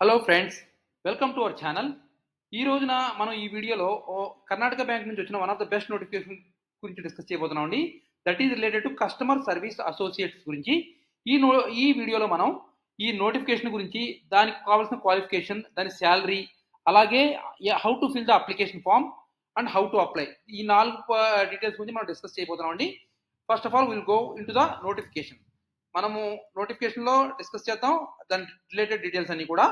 Hello friends welcome to our channel ఈ రోజున మనం ఈ వీడియోలో ఓ కర్ణాటక బ్యాంక్ నుంచి వచ్చిన one of the best notification గురించి డిస్కస్ చేయబోతున్నాం అండి. That is related to customer service associates గురించి. ఈ నో ఈ వీడియోలో మనం ఈ నోటిఫికేషన్ గురించి దానికి కావాల్సిన క్వాలిఫికేషన్ దాని శాలరీ అలాగే how to fill the application form and how to apply ఈ నాలుగు డీటెయిల్స్ గురించి మనం డిస్కస్ చేయబోతున్నాం అండి. First of all will go into the notification మనము నోటిఫికేషన్లో డిస్కస్ చేద్దాం. దాని రిలేటెడ్ డీటెయిల్స్ అన్ని కూడా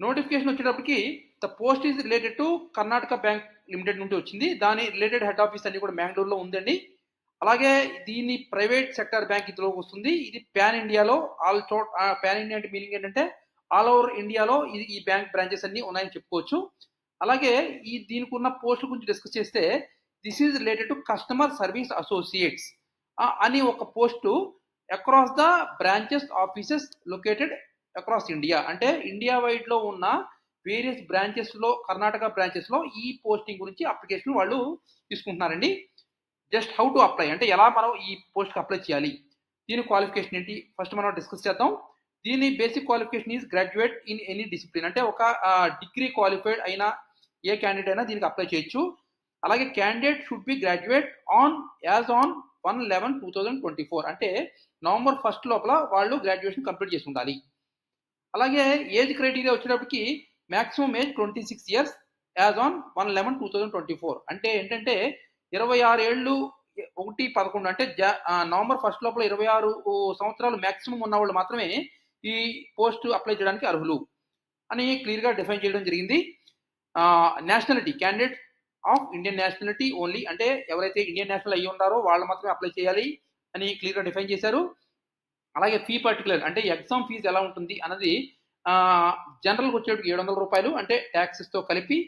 నోటిఫికేషన్ వచ్చేటప్పటికి the post is related to Karnataka bank limited నుండి వచ్చింది. దాని రిలేటెడ్ హెడ్ ఆఫీస్ అన్ని కూడా బెంగళూరులో ఉందండి. అలాగే దీని ప్రైవేట్ సెక్టర్ బ్యాంక్ ఇందులో వస్తుంది. ఇది పాన్ ఇండియాలో ఆల్ చోట్ పాన్ ఇండియా అంటే మీనింగ్ ఏంటంటే ఆల్ ఓవర్ ఇండియాలో ఇది ఈ బ్యాంక్ బ్రాంచెస్ అన్ని ఉన్నాయని చెప్పుకోవచ్చు. అలాగే ఈ దీనికి ఉన్న పోస్టుల గురించి డిస్కస్ చేస్తే this is related to customer service associates. అని ఒక post across the branches offices located across India అంటే ఇండియా వైడ్లో ఉన్న వేరియస్ బ్రాంచెస్లో కర్ణాటక బ్రాంచెస్లో ఈ పోస్టింగ్ గురించి అప్లికేషన్ వాళ్ళు తీసుకుంటున్నారండి. జస్ట్ హౌ టు అప్లై అంటే ఎలా మనం ఈ పోస్ట్కి అప్లై చేయాలి. దీని క్వాలిఫికేషన్ ఏంటి? ఫస్ట్ మనం డిస్కస్ చేద్దాం. దీని basic qualification is graduate in any discipline అంటే ఒక డిగ్రీ క్వాలిఫైడ్ అయిన ఏ క్యాండిడేట్ అయినా దీనికి అప్లై చేయొచ్చు. అలాగే candidate should be graduate on as on one eleven two thousand twenty four అంటే నవంబర్ ఫస్ట్ లోపల వాళ్ళు గ్రాడ్యుయేషన్ కంప్లీట్ చేసి ఉండాలి. అలాగే ఏజ్ క్రైటీరియా వచ్చేటప్పటికి maximum age twenty six years as on one eleven two thousand twenty four అంటే ఏంటంటే ఇరవై ఆరు ఏళ్ళు ఒకటి పదకొండు అంటే జా నవంబర్ ఫస్ట్ లోపల ఇరవై ఆరు సంవత్సరాలు మ్యాక్సిమం ఉన్న వాళ్ళు మాత్రమే ఈ పోస్ట్ అప్లై చేయడానికి అర్హులు అని క్లియర్గా డిఫైన్ చేయడం జరిగింది. Nationality candidate of Indian nationality only అంటే ఎవరైతే ఇండియన్ నేషనల్ అయ్యి ఉన్నారో వాళ్ళు మాత్రమే అప్లై చేయాలి అని క్లియర్గా డిఫైన్ చేశారు. అలాగే ఫీ పర్టికులర్ అంటే ఎగ్జామ్ ఫీజు ఎలా ఉంటుంది అన్నది జనరల్గా వచ్చేటికి ఏడు వందల రూపాయలు అంటే ట్యాక్సెస్తో కలిపి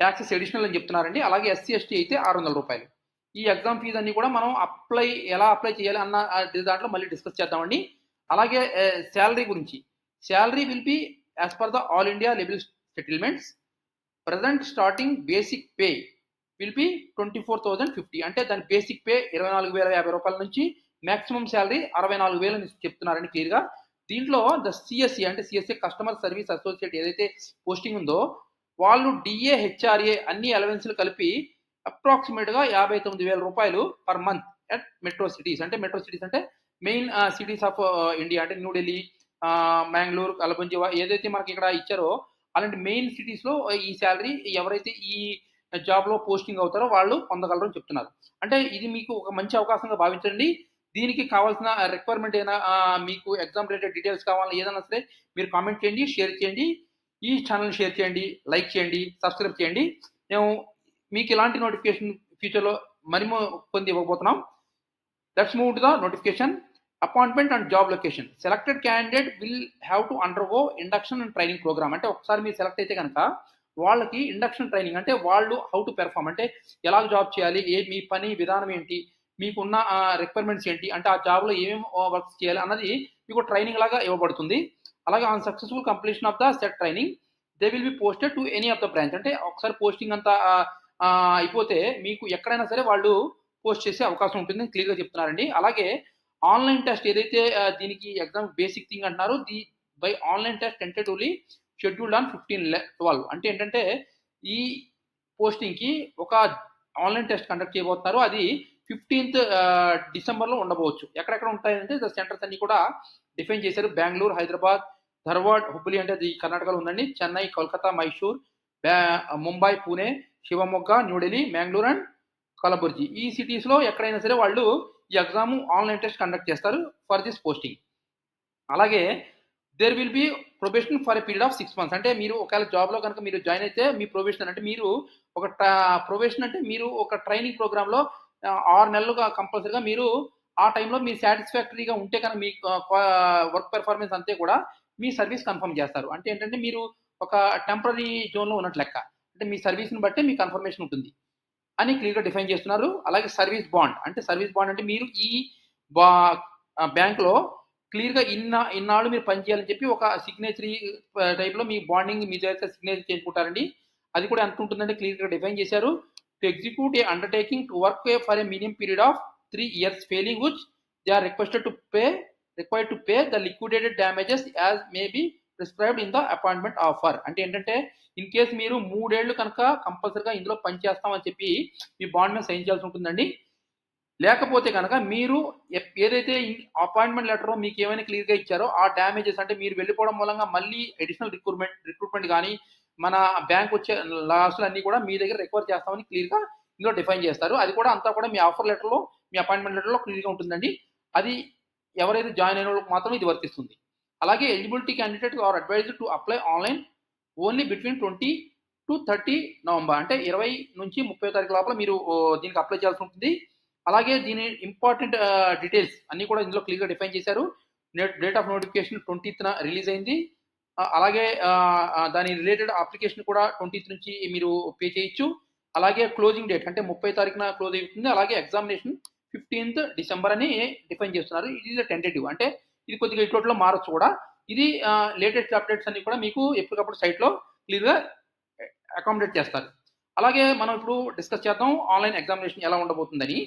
ట్యాక్సెస్ ఎడిషనల్ అని చెప్తున్నారండి. అలాగే ఎస్సీ ఎస్టీ అయితే ఆరు వందల రూపాయలు. ఈ ఎగ్జామ్ ఫీజు అన్ని కూడా మనం అప్లై ఎలా అప్లై చేయాలి అన్న దాంట్లో మళ్ళీ డిస్కస్ చేద్దామండి. అలాగే శాలరీ గురించి. Salary will be as per the all India level settlements present starting basic pay will be twenty four thousand fifty అంటే దాని బేసిక్ పే ఇరవై నాలుగు వేల యాభై రూపాయల నుంచి మాక్సిమం శాలరీ అరవై నాలుగు వేలు చెప్తున్నారని క్లియర్గా దీంట్లో ద సిఎస్సి అంటే సిఎస్సి కస్టమర్ సర్వీస్ అసోసియేట్ ఏదైతే పోస్టింగ్ ఉందో వాళ్ళు డిఏ హెచ్ఆర్ఏ అన్ని అలవెన్స్లు కలిపి అప్రాక్సిమేట్గా యాభై తొమ్మిది వేల రూపాయలు per month at metro cities అంటే మెట్రో సిటీస్ అంటే మెయిన్ సిటీస్ ఆఫ్ ఇండియా అంటే న్యూఢిల్లీ మ్యాంగ్లూరు కలబంజి ఏదైతే మనకి ఇక్కడ ఇచ్చారో అలాంటి మెయిన్ సిటీస్లో uh, ఈ శాలరీ ఎవరైతే ఈ జాబ్లో పోస్టింగ్ అవుతారో వాళ్ళు పొందగలరని చెప్తున్నారు. అంటే ఇది మీకు ఒక మంచి అవకాశంగా భావించండి. దీనికి కావాల్సిన రిక్వైర్మెంట్ ఏదైనా మీకు ఎగ్జామ్ రిలేటెడ్ డీటెయిల్స్ కావాలన్నా ఏదైనా సరే మీరు కామెంట్ చేయండి షేర్ చేయండి. ఈ ఛానల్ షేర్ చేయండి లైక్ చేయండి సబ్స్క్రైబ్ చేయండి. మేము మీకు ఇలాంటి నోటిఫికేషన్ ఫ్యూచర్లో మరిమో పొంది ఇవ్వబోతున్నాం. Let's move to the notification appointment and job location selected candidate will have to undergo induction and training programme అంటే ఒకసారి మీరు సెలెక్ట్ అయితే కనుక వాళ్ళకి ఇండక్షన్ ట్రైనింగ్ అంటే వాళ్ళు హౌ టు పెర్ఫామ్ అంటే ఎలా జాబ్ చేయాలి ఏ మీ పని విధానం ఏంటి మీకున్న రిక్వైర్మెంట్స్ ఏంటి? అంటే ఆ జాబ్లో ఏమేమి వర్క్స్ చేయాలి అన్నది మీకు ట్రైనింగ్ లాగా ఇవ్వబడుతుంది. అలాగే on successful completion of the set training they will be posted to any of the branch అంటే ఒకసారి పోస్టింగ్ అంతా అయిపోతే మీకు ఎక్కడైనా సరే వాళ్ళు పోస్ట్ చేసే అవకాశం ఉంటుంది. క్లియర్గా చెప్తున్నారండి. అలాగే ఆన్లైన్ టెస్ట్ ఏదైతే దీనికి ఎగ్జామ్ బేసిక్ థింగ్ అంటున్నారో the by online test tentatively scheduled on fifteen twelve అంటే ఏంటంటే ఈ పోస్టింగ్కి ఒక ఆన్లైన్ టెస్ట్ కండక్ట్ చేయబోతున్నారు. అది ఫిఫ్టీన్త్ డిసెంబర్లో ఉండబోవచ్చు. ఎక్కడెక్కడ ఉంటాయంటే సెంటర్స్ అన్ని కూడా డిఫైన్ చేశారు. బెంగళూరు హైదరాబాద్ ధర్వాడ్ హుబ్లీ అంటే అది కర్ణాటకలో ఉందండి. చెన్నై కోల్కతా మైసూర్ ముంబై పూణే శివమొగ్గ న్యూఢిల్లీ మ్యాంగ్లూర్ అండ్ కలబుర్జీ. ఈ సిటీస్లో ఎక్కడైనా సరే వాళ్ళు ఈ ఎగ్జామ్ ఆన్లైన్ టెస్ట్ కండక్ట్ చేస్తారు ఫర్ దిస్ పోస్టింగ్. అలాగే there will be probation for a period of six months. అంటే మీరు ఒకవేళ జాబ్లో కనుక మీరు జాయిన్ అయితే మీ ప్రొబేషన్ అంటే మీరు ఒక ప్రొబేషన్ అంటే మీరు ఒక ట్రైనింగ్ ప్రోగ్రామ్లో ఆరు నెలలుగా కంపల్సరీగా మీరు ఆ టైంలో మీరు సాటిస్ఫాక్టరీగా ఉంటే కనుక మీ వర్క్ పెర్ఫార్మెన్స్ అంతే కూడా మీ సర్వీస్ కన్ఫర్మ్ చేస్తారు. అంటే ఏంటంటే మీరు ఒక టెంపరీ జోన్లో ఉన్నట్లు లెక్క. అంటే మీ సర్వీస్ని బట్టి మీ కన్ఫర్మేషన్ ఉంటుంది. అని క్లియర్గా డిఫైన్ చేస్తున్నారు. అలాగే సర్వీస్ బాండ్ అంటే సర్వీస్ బాండ్ అంటే మీరు ఈ బా బ్యాంక్లో క్లియర్గా ఇన్న ఇన్నాళ్ళు మీరు పనిచేయాలని చెప్పి ఒక సిగ్నేచరీ టైప్లో మీ బాండింగ్ మీ దగ్గర సిగ్నేచర్ చేసుకుంటారండి అది కూడా ఎంత ఉంటుందంటే క్లియర్గా డిఫైన్ చేశారు. To execute a undertaking to work for a minimum period of three years failing which they are requested to pay required to pay the liquidated damages as may be prescribed in the appointment offer అంటే ఏంటంటే in case మీరు మూడేళ్ళు కనుక కంపల్సరిగా ఇందులో పనిచేస్తామని చెప్పి మీ bond మీద సైన్ చేయాల్సి ఉంటుందండి. లేకపోతే కనుక మీరు ఏదైతే అపాయింట్మెంట్ లెటర్ మీకు ఏమైనా క్లియర్గా ఇచ్చారో ఆ డ్యామేజెస్ అంటే మీరు వెళ్ళిపోవడం మూలంగా మళ్ళీ అడిషనల్ రిక్రూట్మెంట్ రిక్రూట్మెంట్ కానీ మన బ్యాంక్ వచ్చే లాస్లు అన్నీ కూడా మీ దగ్గర రికవర్ చేస్తామని క్లియర్గా ఇందులో డిఫైన్ చేస్తారు. అది కూడా అంతా కూడా మీ ఆఫర్ లెటర్లో మీ అపాయింట్మెంట్ లెటర్లో క్లియర్గా ఉంటుందండి. అది ఎవరైతే జాయిన్ అయిన వాళ్ళకి మాత్రం ఇది వర్తిస్తుంది. అలాగే eligibility candidate are advise to apply online only between twenty to thirty November. అంటే ఇరవై నుంచి ముప్పై తారీఖు లోపల మీరు దీనికి అప్లై చేయాల్సి ఉంటుంది. అలాగే దీని ఇంపార్టెంట్ డీటెయిల్స్ అన్నీ కూడా ఇందులో క్లియర్గా డిఫైన్ చేశారు. డేట్ ఆఫ్ నోటిఫికేషన్ ట్వంటీత్న రిలీజ్ అయింది. అలాగే దాని రిలేటెడ్ అప్లికేషన్ కూడా ట్వంటీత్ నుంచి మీరు పే చేయొచ్చు. అలాగే క్లోజింగ్ డేట్ అంటే ముప్పై తారీఖున క్లోజ్ అవుతుంది. అలాగే ఎగ్జామినేషన్ ఫిఫ్టీన్త్ డిసెంబర్ అని డిఫైన్ చేస్తున్నారు. ఇది టెంటేటివ్ అంటే ఇది కొద్దిగా ఇటువంటి మారచ్చు కూడా. ఇది లేటెస్ట్ అప్డేట్స్ అన్ని కూడా మీకు ఎప్పటికప్పుడు సైట్లో క్లియర్గా అకామిడేట్ చేస్తారు. అలాగే మనం ఇప్పుడు డిస్కస్ చేద్దాం ఆన్లైన్ ఎగ్జామినేషన్ ఎలా ఉండబోతుందని.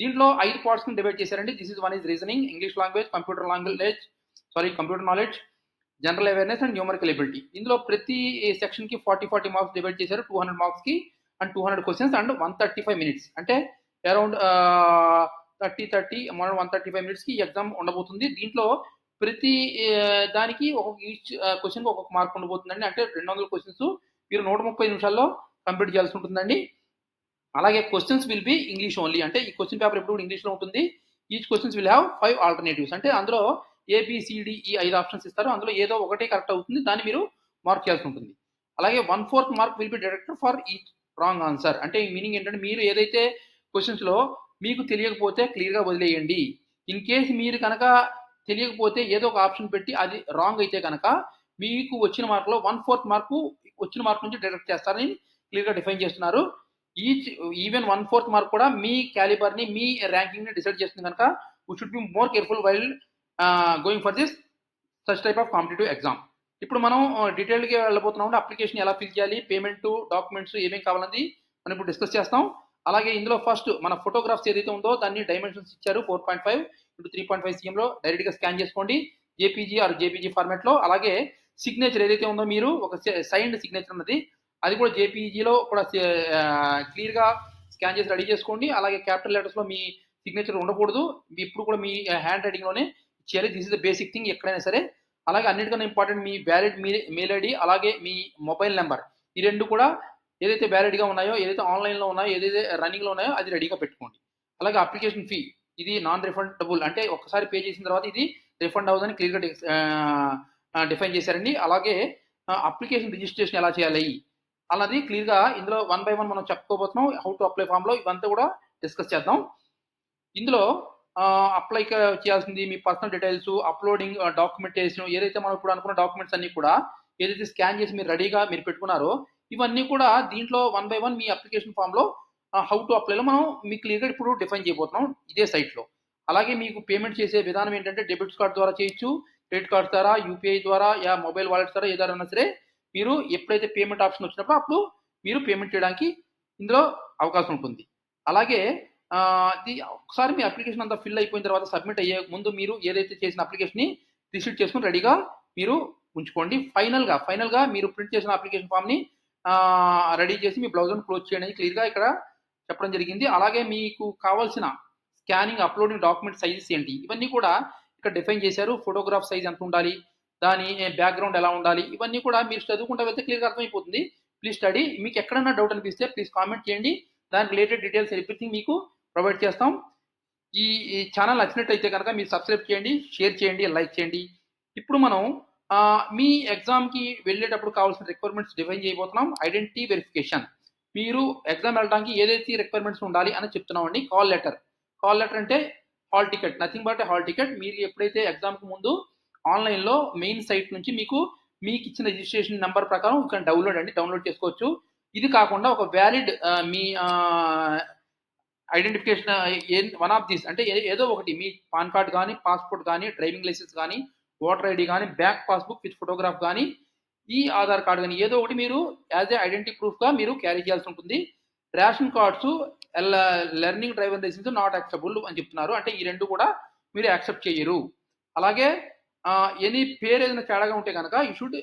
దీంట్లో ఐదు పార్ట్స్ని డివైడ్ చేశారండి. This is one is reasoning English language computer language sorry computer knowledge general awareness and numerical ability ఇందులో ప్రతి సెక్షన్కి ఫార్టీ ఫార్టీ మార్క్స్ డివైడ్ చేశారు టూ హండ్రెడ్ మార్క్స్కి and two hundred questions and one thirty five minutes అంటే around thirty thirty మన one thirty five మినిట్స్కి exam ఉండబోతుంది. దీంట్లో ప్రతి దానికి ఒక్కొక్క ఈచ్ క్వశ్చన్ ఒక్కొక్క మార్క్ ఉండబోతుందండి. అంటే రెండు వందల క్వశ్చన్స్ మీరు నూట ముప్పై నిమిషాల్లో కంప్లీట్ చేయాల్సి ఉంటుందండి. అలాగే questions will be English only అంటే ఈ క్వశ్చన్ పేపర్ ఎప్పుడు ఇంగ్లీష్లో ఉంటుంది. Each questions will have five alternatives అంటే అందులో ఏబిసిడి ఈ e ఐదు ఆప్షన్స్ ఇస్తారు. అందులో ఏదో ఒకటే కరెక్ట్ అవుతుంది. దాన్ని మీరు మార్క్ చేయాల్సి ఉంటుంది. అలాగే one fourth mark will be deducted for each wrong answer అంటే మీనింగ్ ఏంటంటే మీరు ఏదైతే క్వశ్చన్స్లో మీకు తెలియకపోతే క్లియర్గా వదిలేయండి. ఇన్ కేస్ మీరు కనుక తెలియకపోతే ఏదో ఒక ఆప్షన్ పెట్టి అది రాంగ్ అయితే కనుక మీకు వచ్చిన మార్కులో వన్ ఫోర్త్ మార్కు వచ్చిన మార్క్ నుంచి డిడక్ట్ చేస్తారని క్లియర్గా డిఫైన్ చేస్తున్నారు. Each even one fourth mark కూడా మీ క్యాలిబర్ని మీ ర్యాంకింగ్ని డిసైడ్ చేస్తుంది కనుక we should be more careful while going for this such type of competitive exam ఇప్పుడు మనం డీటెయిల్గా వెళ్ళబోతున్నాం అప్లికేషన్ ఎలా ఫిల్ చేయాలి పేమెంట్ డాక్యుమెంట్స్ ఏమేమి కావాలని మనం ఇప్పుడు డిస్కస్ చేస్తాం. అలాగే ఇందులో ఫస్ట్ మన ఫోటోగ్రాఫ్స్ ఏదైతే ఉందో దాన్ని డైమెన్షన్స్ ఇచ్చారు four point five into three point five సీఎంలో డైరెక్ట్గా స్కాన్ చేసుకోండి. జేపీజీ ఆర్ జేపీజీ ఫార్మాట్లో అలాగే సిగ్నేచర్ ఏదైతే ఉందో మీరు ఒక సైన్డ్ సిగ్నేచర్ ఉన్నది. అది కూడా జేపీజీలో కూడా క్లియర్గా స్కాన్ చేసి రెడీ చేసుకోండి. అలాగే క్యాపిటల్ లెటర్స్లో మీ సిగ్నేచర్ ఉండకూడదు. మీ ఇప్పుడు కూడా మీ హ్యాండ్ రైటింగ్లోనే చేయాలి this is the basic thing ఎక్కడైనా సరే. అలాగే అన్నిటికన్నా ఇంపార్టెంట్ మీ వ్యాలిడ్ మీ మెయిల్ ఐడి అలాగే మీ మొబైల్ నెంబర్ ఈ రెండు కూడా ఏదైతే వ్యాలిడ్గా ఉన్నాయో ఏదైతే ఆన్లైన్లో ఉన్నాయో ఏదైతే రన్నింగ్లో ఉన్నాయో అది రెడీగా పెట్టుకోండి. అలాగే అప్లికేషన్ ఫీ ఇది నాన్ రిఫండబుల్ అంటే ఒకసారి పే చేసిన తర్వాత ఇది రిఫండ్ అవ్వదని క్లియర్గా డిఫైన్ చేశారండి. అలాగే అప్లికేషన్ రిజిస్ట్రేషన్ ఎలా చేయాలి? అన్నది క్లియర్గా ఇందులో వన్ బై వన్ మనం చెప్పుకోబోతున్నాం. హౌ టు అప్లై ఫామ్లో ఇవంతా కూడా డిస్కస్ చేద్దాం. ఇందులో అప్లై చేయాల్సింది మీ పర్సనల్ డీటెయిల్స్ అప్లోడింగ్ డాక్యుమెంటేషన్ ఏదైతే మనం ఇప్పుడు అనుకున్న డాక్యుమెంట్స్ అన్ని కూడా ఏదైతే స్కాన్ చేసి మీరు రెడీగా మీరు పెట్టుకున్నారో ఇవన్నీ కూడా దీంట్లో వన్ బై వన్ మీ అప్లికేషన్ ఫామ్లో హౌ టు అప్లైలో మనం మీ క్లియర్గా ఇప్పుడు డిఫైన్ చేయబోతున్నాం ఇదే సైట్లో అలాగే మీకు పేమెంట్ చేసే విధానం ఏంటంటే డెబిట్ కార్డ్ ద్వారా చేయొచ్చు క్రెడిట్ కార్డ్ ద్వారా యూపీఐ ద్వారా యా మొబైల్ వాలెట్ ద్వారా ఏదైనా సరే మీరు ఎప్పుడైతే పేమెంట్ ఆప్షన్ వచ్చినప్పుడు అప్పుడు మీరు పేమెంట్ చేయడానికి ఇందులో అవకాశం ఉంటుంది. అలాగే ఒకసారి మీ అప్లికేషన్ అంతా ఫిల్ అయిపోయిన తర్వాత సబ్మిట్ అయ్యే ముందు మీరు ఏదైతే చేసిన అప్లికేషన్ని రిసీట్ చేసుకుని రెడీగా మీరు ఉంచుకోండి. ఫైనల్గా ఫైనల్గా మీరు ప్రింట్ చేసిన అప్లికేషన్ ఫామ్ని రెడీ చేసి మీ బ్లౌజ్ని క్లోజ్ చేయడానికి క్లియర్గా ఇక్కడ చెప్పడం జరిగింది. అలాగే మీకు కావాల్సిన స్కానింగ్ అప్లోడింగ్ డాక్యుమెంట్ సైజెస్ ఏంటి? ఇవన్నీ కూడా ఇక్కడ డిఫైన్ చేశారు. ఫోటోగ్రాఫ్ సైజ్ ఎంత ఉండాలి? దాని బ్యాక్గ్రౌండ్ ఎలా ఉండాలి? ఇవన్నీ కూడా మీరు చదువుకుంటా వెళ్తే క్లియర్గా అర్థమైపోతుంది. Please study. మీకు ఎక్కడైనా డౌట్ అనిపిస్తే ప్లీజ్ కామెంట్ చేయండి. దానికి రిలేటెడ్ డీటెయిల్స్ ఎవ్రీథింగ్ మీకు ప్రొవైడ్ చేస్తాం. ఈ ఈ ఛానల్ నచ్చినట్టయితే కనుక మీరు సబ్స్క్రైబ్ చేయండి షేర్ చేయండి లైక్ చేయండి. ఇప్పుడు మనం మీ ఎగ్జామ్కి వెళ్ళేటప్పుడు కావాల్సిన రిక్వైర్మెంట్స్ డిఫైన్ చేయబోతున్నాం. Identity verification. మీరు ఎగ్జామ్ వెళ్ళడానికి ఏదైతే రిక్వైర్మెంట్స్ ఉండాలి అని చెప్తున్నామండి కాల్ లెటర్. కాల్ లెటర్ అంటే hall ticket. Nothing but hall ticket. మీరు ఎప్పుడైతే ఎగ్జామ్కి ముందు ఆన్లైన్లో మెయిన్ సైట్ నుంచి మీకు మీకు ఇచ్చిన రిజిస్ట్రేషన్ నెంబర్ ప్రకారం ఇక్కడ డౌన్లోడ్ అండి డౌన్లోడ్ చేసుకోవచ్చు. ఇది కాకుండా ఒక వ్యాలిడ్ మీ ఐడెంటిఫికేషన్ వన్ ఆఫ్ దీస్ అంటే ఏదో ఒకటి మీ పాన్ కార్డ్ కానీ పాస్పోర్ట్ కానీ డ్రైవింగ్ లైసెన్స్ కానీ ఓటర్ ఐడి కానీ బ్యాంక్ పాస్బుక్ విత్ ఫోటోగ్రాఫ్ కానీ ఈ ఆధార్ కార్డ్ కానీ ఏదో ఒకటి మీరు యాజ్ ఏ ఐడెంటిటీ ప్రూఫ్గా మీరు క్యారీ చేయాల్సి ఉంటుంది. Ration cards learning driver licence not acceptable అని చెప్తున్నారు. అంటే ఈ రెండు కూడా మీరు యాక్సెప్ట్ చేయరు. అలాగే ఎనీ పేరు ఏదైనా తేడాగా ఉంటే కనుక you should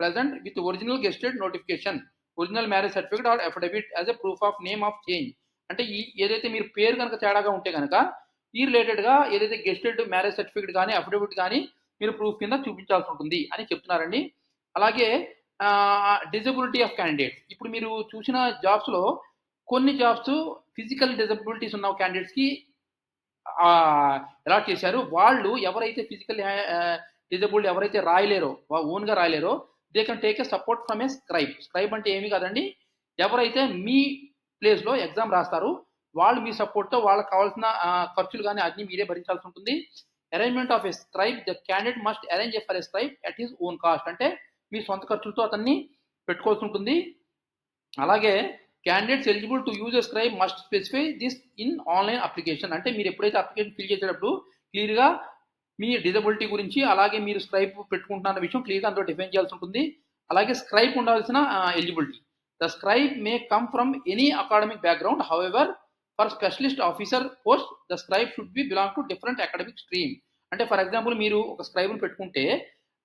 present with original gazetted notification original marriage certificate or affidavit as a proof of name of change అంటే ఈ ఏదైతే మీరు పేరు కనుక తేడాగా ఉంటే కనుక ఈ రిలేటెడ్గా ఏదైతే గెస్టెడ్ మ్యారేజ్ సర్టిఫికేట్ కానీ అఫిడవిట్ కానీ మీరు ప్రూఫ్ కింద చూపించాల్సి ఉంటుంది అని చెప్తున్నారండి. అలాగే డిజబిలిటీ ఆఫ్ క్యాండిడేట్స్ ఇప్పుడు మీరు చూసిన జాబ్స్లో కొన్ని జాబ్స్ ఫిజికల్ డిజబిలిటీస్ ఉన్న క్యాండిడేట్స్కి అలాట్ చేశారు? వాళ్ళు ఎవరైతే ఫిజికల్ డిజబుల్డ్ ఎవరైతే రాయలేరో ఓన్గా రాయలేరో they can take a support from a scribe scribe అంటే ఏమి కాదండి. ఎవరైతే మీ ప్లేస్లో ఎగ్జామ్ రాస్తారు. వాళ్ళు మీ సపోర్ట్తో వాళ్ళకి కావాల్సిన ఖర్చులు కానీ అన్ని మీరే భరించాల్సి ఉంటుంది. Arrangement of a scribe the candidate must arrange for a scribe at his own cost అంటే మీ సొంత ఖర్చులతో అతన్ని పెట్టుకోవాల్సి ఉంటుంది. అలాగే candidates eligible to use a scribe must specify this in online application అంటే మీరు ఎప్పుడైతే అప్లికేషన్ ఫిల్ చేసేటప్పుడు క్లియర్గా మీ డిజబిలిటీ గురించి అలాగే మీరు స్క్రైబ్ పెట్టుకుంటున్న విషయం క్లియర్గా అందులో డిఫైన్ చేయాల్సి ఉంటుంది. అలాగే స్క్రైబ్ ఉండాల్సిన eligibility the scribe may come from any academic background however for specialist officer post the scribe should be belong to different academic stream అంటే ఫర్ ఎగ్జాంపుల్ మీరు ఒక స్క్రైబ్ను పెట్టుకుంటే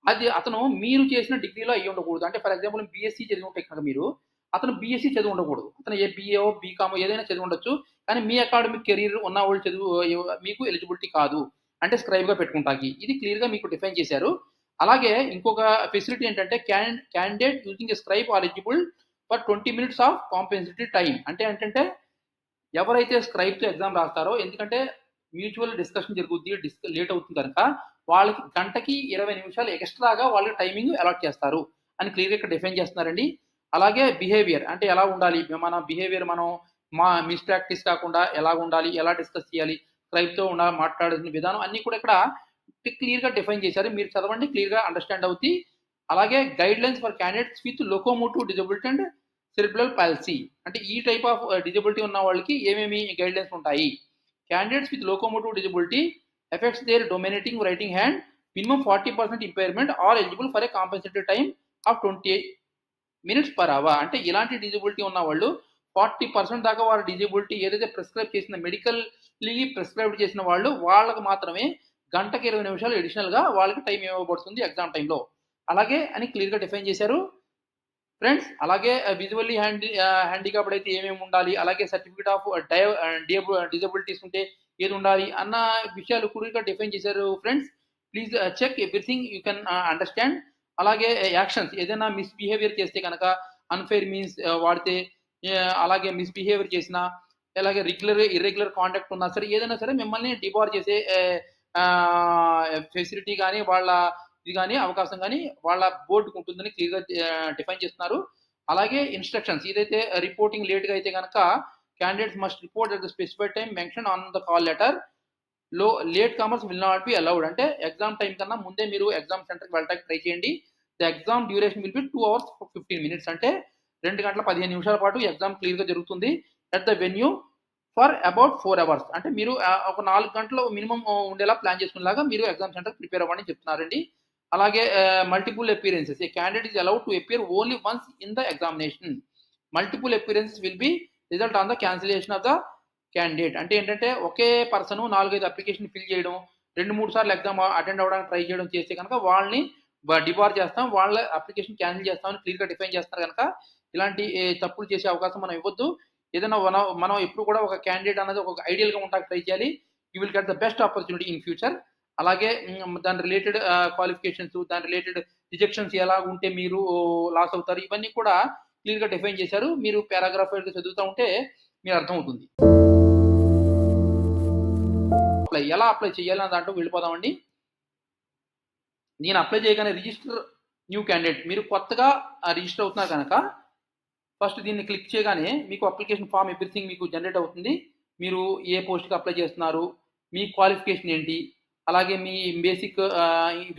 అది అతను మీరు చేసిన డిగ్రీలో అయ్యి ఉండకూడదు. అంటే ఫర్ ఎగ్జాంపుల్ బీఎస్సీ చదివి ఉంటే కనుక మీరు అతను బీఎస్సీ చదివి ఉండకూడదు. అతను ఏ బీఏఓ బీకామో ఏదైనా చదివి ఉండొచ్చు. కానీ మీ అకాడమిక్ కెరీర్ ఉన్న వాళ్ళు చదువు మీకు ఎలిజిబిలిటీ కాదు. అంటే స్క్రైబ్గా పెట్టుకుంటాకి. ఇది క్లియర్గా మీకు డిఫైన్ చేశారు. అలాగే ఇంకొక ఫెసిలిటీ ఏంటంటే can candidate using a scribe are eligible for twenty minutes of compensatory time అంటే ఏంటంటే ఎవరైతే స్క్రైబ్తో ఎగ్జామ్ రాస్తారో ఎందుకంటే మ్యూచువల్ డిస్కషన్ జరుగుద్ది డిస్క లేట్ అవుతుంది కనుక వాళ్ళకి గంటకి ఇరవై నిమిషాలు ఎక్స్ట్రాగా వాళ్ళకి టైమింగ్ అలాట్ చేస్తారు. అని క్లియర్గా ఇక్కడ డిఫైన్ చేస్తున్నారండి. అలాగే బిహేవియర్ అంటే ఎలా ఉండాలి? మన బిహేవియర్ మనం మా మిస్ ప్రాక్టీస్ కాకుండా ఎలా ఉండాలి? ఎలా డిస్కస్ చేయాలి? స్క్రైబ్తో ఉండాలి మాట్లాడాల్సిన విధానం అన్నీ కూడా ఇక్కడ క్లియర్గా డిఫైన్ చేశారు. మీరు చదవండి క్లియర్గా అండర్స్టాండ్ అవుతుంది అలాగే guidelines for candidates with locomotive disability and cerebral palsy అంటే ఈ టైప్ ఆఫ్ డిజబిలిటీ ఉన్న వాళ్ళకి ఏమేమి గైడ్లైన్స్ ఉంటాయి? Candidates with locomotive disability effects their dominating writing hand minimum forty percent impairment are eligible for a compensated time of twenty minutes per hour అంటే ఇలాంటి disability ఉన్న వాళ్ళు ఫార్టీ పర్సెంట్ దాకా వారి డిజబిలిటీ ఏదైతే ప్రిస్క్రైబ్ చేసిన మెడికల్లీ ప్రిస్క్రైబ్ చేసిన వాళ్ళు వాళ్ళకి మాత్రమే గంటకి ఇరవై నిమిషాలు అడిషనల్గా వాళ్ళకి టైం ఇవ్వబడుతుంది ఎగ్జామ్ టైంలో అలాగే అని క్లియర్గా డిఫైన్ చేశారు. ఫ్రెండ్స్ అలాగే విజువల్లీ హ్యాండి హ్యాండికాప్డ్ అయితే ఏమేమి ఉండాలి? అలాగే సర్టిఫికేట్ ఆఫ్ డిజబిలిటీస్ ఉంటే ఏది ఉండాలి? అన్న విషయాలు కూడా డిఫైన్ చేశారు friends please check everything you can understand అలాగే uh, యాక్షన్స్ ఏదైనా మిస్బిహేవియర్ చేస్తే కనుక అన్ఫెయిర్ మీన్స్ uh, వాడితే uh, అలాగే మిస్బిహేవియర్ చేసినా అలాగే రెగ్యులర్ ఇర్రెగ్యులర్ కాంటాక్ట్ ఉన్నా సరే ఏదైనా సరే మిమ్మల్ని డిబార్ చేసే ఫెసిలిటీ కానీ వాళ్ళ ఇది కానీ అవకాశం కానీ వాళ్ళ బోర్డుకు ఉంటుందని క్లియర్గా డిఫైన్ చేస్తున్నారు. అలాగే ఇన్స్ట్రక్షన్స్ ఇదైతే రిపోర్టింగ్ లేట్గా అయితే కనుక candidates must report at the specified time mention on the call లెటర్లో latecomers will not be allowed అంటే ఎగ్జామ్ టైం కన్నా ముందే మీరు ఎగ్జామ్ సెంటర్కి వెళ్ళడానికి ట్రై చేయండి. The exam duration will be two hours fifteen minutes అంటే రెండు గంటల పదిహేను నిమిషాల పాటు ఎగ్జామ్ క్లియర్గా జరుగుతుంది at the venue for about four hours అంటే మీరు ఒక నాలుగు గంటలు మినిమం ఉండేలా ప్లాన్ చేసుకునేలాగా మీరు ఎగ్జామ్ సెంటర్ ప్రిపేర్ అవ్వండి చెప్తున్నారండి. అలాగే multiple appearances a candidate is allowed to appear only once in the examination multiple appearances will be result on the cancellation of the candidate అంటే ఏంటంటే ఒకే పర్సన్ నాలుగైదు అప్లికేషన్ ఫిల్ చేయడం రెండు మూడు సార్లు ఎగ్జామ్ అటెండ్ అవ్వడానికి ట్రై చేయడం చేస్తే కనుక వాళ్ళని డిబార్ చేస్తాం. వాళ్ళ అప్లికేషన్ క్యాన్సిల్ చేస్తామని క్లియర్గా డిఫైన్ చేస్తారు కనుక ఇలాంటి తప్పులు చేసే అవకాశం మనం ఇవ్వద్దు. ఏదైనా మనం మనం ఎప్పుడు కూడా ఒక క్యాండిడేట్ అనేది ఒక ఐడియల్గా ఉండడానికి ట్రై చేయాలి. You will get the best opportunity in future అలాగే దాని రిలేటెడ్ క్వాలిఫికేషన్స్ దాని రిలేటెడ్ రిజెక్షన్స్ ఎలా ఉంటే మీరు లాస్ అవుతారు ఇవన్నీ కూడా క్లియర్గా డిఫైన్ చేశారు. మీరు పారాగ్రాఫ్ చదువుతూ ఉంటే మీరు అర్థమవుతుంది. అప్లై ఎలా అప్లై చేయాలి అన్న దాంట్లో వెళ్ళిపోదామండి నేను అప్లై చేయగానే రిజిస్టర్ న్యూ క్యాండిడేట్ మీరు కొత్తగా రిజిస్టర్ అవుతున్నారు కనుక ఫస్ట్ దీన్ని క్లిక్ చేయగానే మీకు అప్లికేషన్ ఫామ్ ఎవ్రీథింగ్ మీకు జనరేట్ అవుతుంది. మీరు ఏ పోస్ట్కి అప్లై చేస్తున్నారు మీ క్వాలిఫికేషన్ ఏంటి అలాగే మీ బేసిక్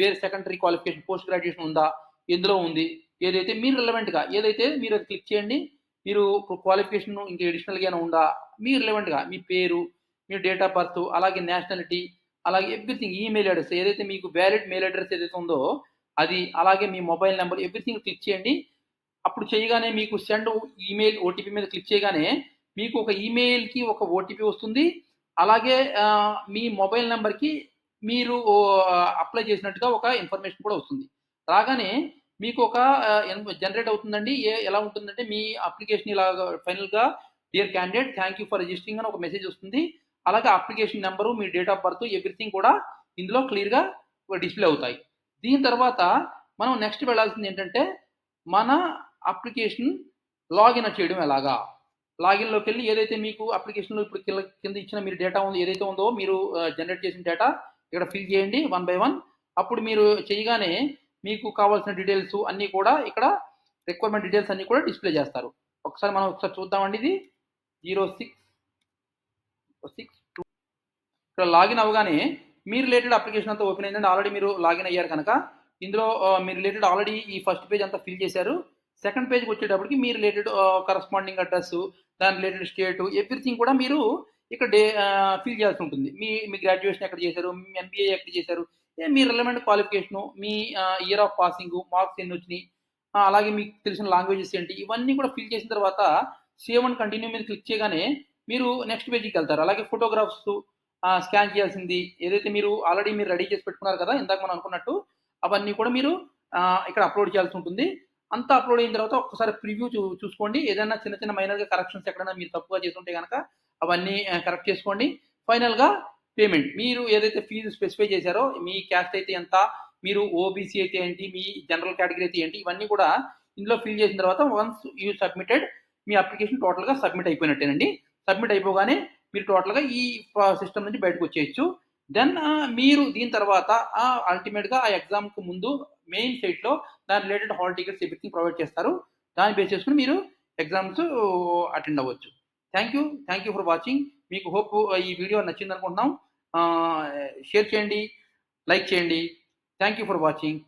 వేరే సెకండరీ క్వాలిఫికేషన్ పోస్ట్ గ్రాడ్యుయేషన్ ఉందా? ఎందులో ఉంది? ఏదైతే మీరు రిలవెంట్గా ఏదైతే మీరు అది క్లిక్ చేయండి మీరు క్వాలిఫికేషన్ ఇంకా అడిషనల్గా ఉందా? మీ రిలవెంట్గా మీ పేరు మీ డేట్ ఆఫ్ బర్త్ అలాగే నేషనాలిటీ అలాగే ఎవ్రీథింగ్ ఈమెయిల్ అడ్రస్ ఏదైతే మీకు వ్యాలిడ్ మెయిల్ అడ్రస్ ఏదైతే ఉందో అది అలాగే మీ మొబైల్ నెంబర్ ఎవ్రీథింగ్ క్లిక్ చేయండి. అప్పుడు చేయగానే మీకు సెండ్ ఈమెయిల్ ఓటీపీ మీద క్లిక్ చేయగానే మీకు ఒక ఈమెయిల్కి ఒక ఓటీపీ వస్తుంది. అలాగే మీ మొబైల్ నెంబర్కి మీరు అప్లై చేసినట్టుగా ఒక ఇన్ఫర్మేషన్ కూడా వస్తుంది. రాగానే మీకు ఒక జనరేట్ అవుతుందండి. ఏ ఎలా ఉంటుందంటే మీ అప్లికేషన్ ఇలా ఫైనల్గా dear candidate thank you for registering అని ఒక మెసేజ్ వస్తుంది. అలాగే అప్లికేషన్ నెంబరు మీ డేట్ ఆఫ్ బర్త్ ఎవ్రీథింగ్ కూడా ఇందులో క్లియర్గా డిస్ప్లే అవుతాయి. దీని తర్వాత మనం నెక్స్ట్ వెళ్ళాల్సింది ఏంటంటే మన అప్లికేషన్ లాగిన్ చేయడం ఎలాగా? లాగిన్లోకి వెళ్ళి ఏదైతే మీకు అప్లికేషన్లో ఇప్పుడు కింద కింద ఇచ్చిన మీరు డేటా ఉందో ఏదైతే ఉందో మీరు జనరేట్ చేసిన డేటా ఇక్కడ ఫిల్ చేయండి వన్ బై వన్ అప్పుడు మీరు చేయగానే మీకు కావాల్సిన డీటెయిల్స్ అన్నీ కూడా ఇక్కడ రిక్వైర్మెంట్ డీటెయిల్స్ అన్నీ కూడా డిస్ప్లే చేస్తారు. ఒకసారి మనం ఒకసారి చూద్దామండి ఇది. జీరో సిక్స్ సిక్స్ టూ ఇక్కడ లాగిన్ అవ్వగానే మీ రిలేటెడ్ అప్లికేషన్ అంతా ఓపెన్ అయిందండి. ఆల్రెడీ మీరు లాగిన్ అయ్యారు కనుక. ఇందులో మీ రిలేటెడ్ ఆల్రెడీ ఈ ఫస్ట్ పేజ్ అంతా ఫిల్ చేశారు. సెకండ్ పేజ్కి వచ్చేటప్పటికి మీ రిలేటెడ్ కరస్పాండింగ్ అడ్రస్ దాని రిలేటెడ్ స్టేట్ ఎవ్రీథింగ్ కూడా మీరు ఇక్కడ ఫీల్ చేయాల్సి ఉంటుంది. మీ మీ గ్రాడ్యుయేషన్ ఎక్కడ చేశారు? మీ ఎంబీఏ ఎక్కడ చేశారు? మీ రిలవెంట్ క్వాలిఫికేషను మీ ఇయర్ ఆఫ్ పాసింగ్ మార్క్స్ ఎన్ని వచ్చినాయి? అలాగే మీకు తెలిసిన లాంగ్వేజెస్ ఏంటి? ఇవన్నీ కూడా ఫిల్ చేసిన తర్వాత సేవ్ అండ్ కంటిన్యూ మీద క్లిక్ చేయగానే మీరు నెక్స్ట్ పేజీకి వెళ్తారు. అలాగే ఫోటోగ్రాఫ్స్ స్కాన్ చేయాల్సింది. ఏదైతే మీరు ఆల్రెడీ మీరు రెడీ చేసి పెట్టుకున్నారు కదా ఇందాక మనం అనుకున్నట్టు అవన్నీ కూడా మీరు ఇక్కడ అప్లోడ్ చేయాల్సి ఉంటుంది. అంతా అప్లోడ్ అయిన తర్వాత ఒకసారి ప్రివ్యూ చూ చూసుకోండి. ఏదైనా చిన్న చిన్న మైనర్గా కరెక్షన్స్ ఎక్కడైనా మీరు తప్పుగా చేస్తుంటే కనుక అవన్నీ కరెక్ట్ చేసుకోండి. ఫైనల్గా పేమెంట్ మీరు ఏదైతే ఫీజు స్పెసిఫై చేశారో మీ క్యాస్ట్ అయితే ఎంత మీరు ఓబీసీ అయితే ఏంటి మీ జనరల్ కేటగిరీ అయితే ఏంటి ఇవన్నీ కూడా ఇందులో ఫిల్ చేసిన తర్వాత వన్స్ యూ సబ్మిటెడ్ మీ అప్లికేషన్ టోటల్గా సబ్మిట్ అయిపోయినట్టేనండి. సబ్మిట్ అయిపోగానే మీరు టోటల్గా ఈ సిస్టమ్ నుంచి బయటకు వచ్చేయచ్చు. దెన్ మీరు దీని తర్వాత అల్టిమేట్గా ఆ ఎగ్జామ్కు ముందు మెయిన్ సైట్లో దాని related hall tickets everything provide చేస్తారు. దాన్ని బేస్ చేసుకుని మీరు ఎగ్జామ్స్ అటెండ్ అవ్వచ్చు. Thank you thank you for watching మీకు హోప్ ఈ వీడియో నచ్చింది అనుకుంటున్నాం షేర్ చేయండి లైక్ చేయండి. Thank you for watching